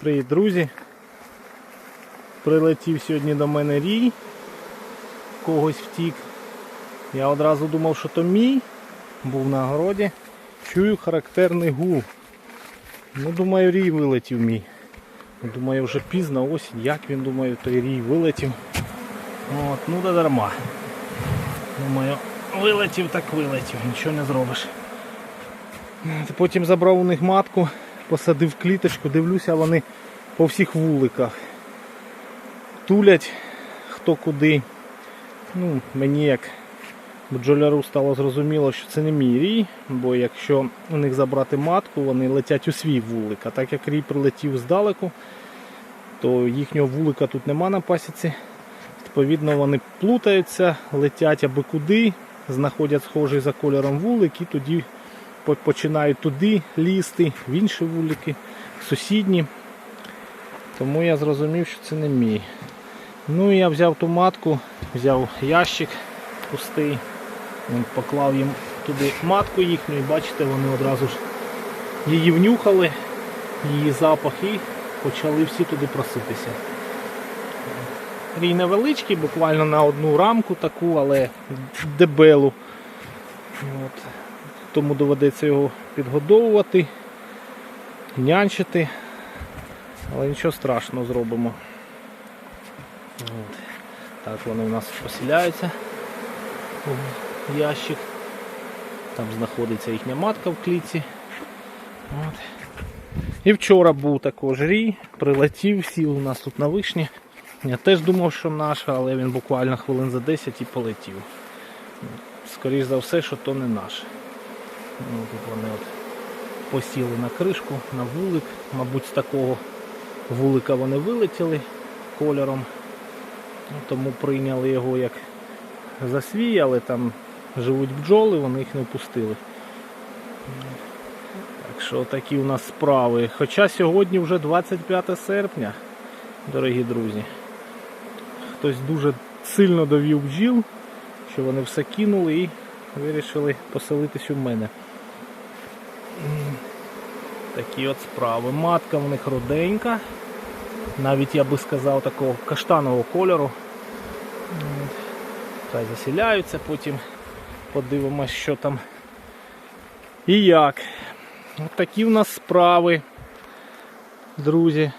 Привіт, друзі. Прилетів сьогодні до мене рій. Когось втік. Я одразу думав, що то мій. Був на городі. Чую характерний гул. Ну, думаю, рій вилетів мій. Думаю, вже пізно осінь. Як він думаю, той рій вилетів. От, ну да дарма. Думаю, вилетів так вилетів, нічого не зробиш. Потім забрав у них матку, посадив кліточку, дивлюся, вони по всіх вуликах. Тулять хто куди. Ну, мені як бджоляру стало зрозуміло, що це не мій рій, бо якщо у них забрати матку, вони летять у свій вулик. А так як рій прилетів здалеку, то їхнього вулика тут нема на пасіці. Відповідно, вони плутаються, летять аби куди, знаходять схожий за кольором вулик і тоді починають туди лізти, в інші вулики, сусідні. Тому я зрозумів, що це не мій. Ну і я взяв ту матку, взяв ящик пустий, поклав їм туди матку їхню і бачите, вони одразу ж її внюхали, її запах і почали всі туди проситися. Рій невеличкий, буквально на одну рамку таку, але дебелу. От. Тому доведеться його підгодовувати, нянчити. Але нічого страшного зробимо. От. Так вони у нас поселяються в ящик. Там знаходиться їхня матка в клітці. От. І вчора був також рій, прилетів, сів у нас тут на вишні. Я теж думав, що наш, але він буквально хвилин за 10 і полетів. Скоріше за все, що то не наш. Ну, тут вони от посіли на кришку, на вулик. Мабуть, з такого вулика вони вилетіли кольором. Ну, Тому прийняли його як за свій, але там живуть бджоли, вони їх не впустили. Так що такі у нас справи. Хоча сьогодні вже 25 серпня, дорогі друзі. Хтось дуже сильно довів бджіл, що вони все кинули і вирішили поселитись у мене. Такі от справи. Матка в них руденька. Навіть я би сказав такого каштанового кольору. Хай засіляються, потім подивимось, що там і як. От такі в нас справи, друзі.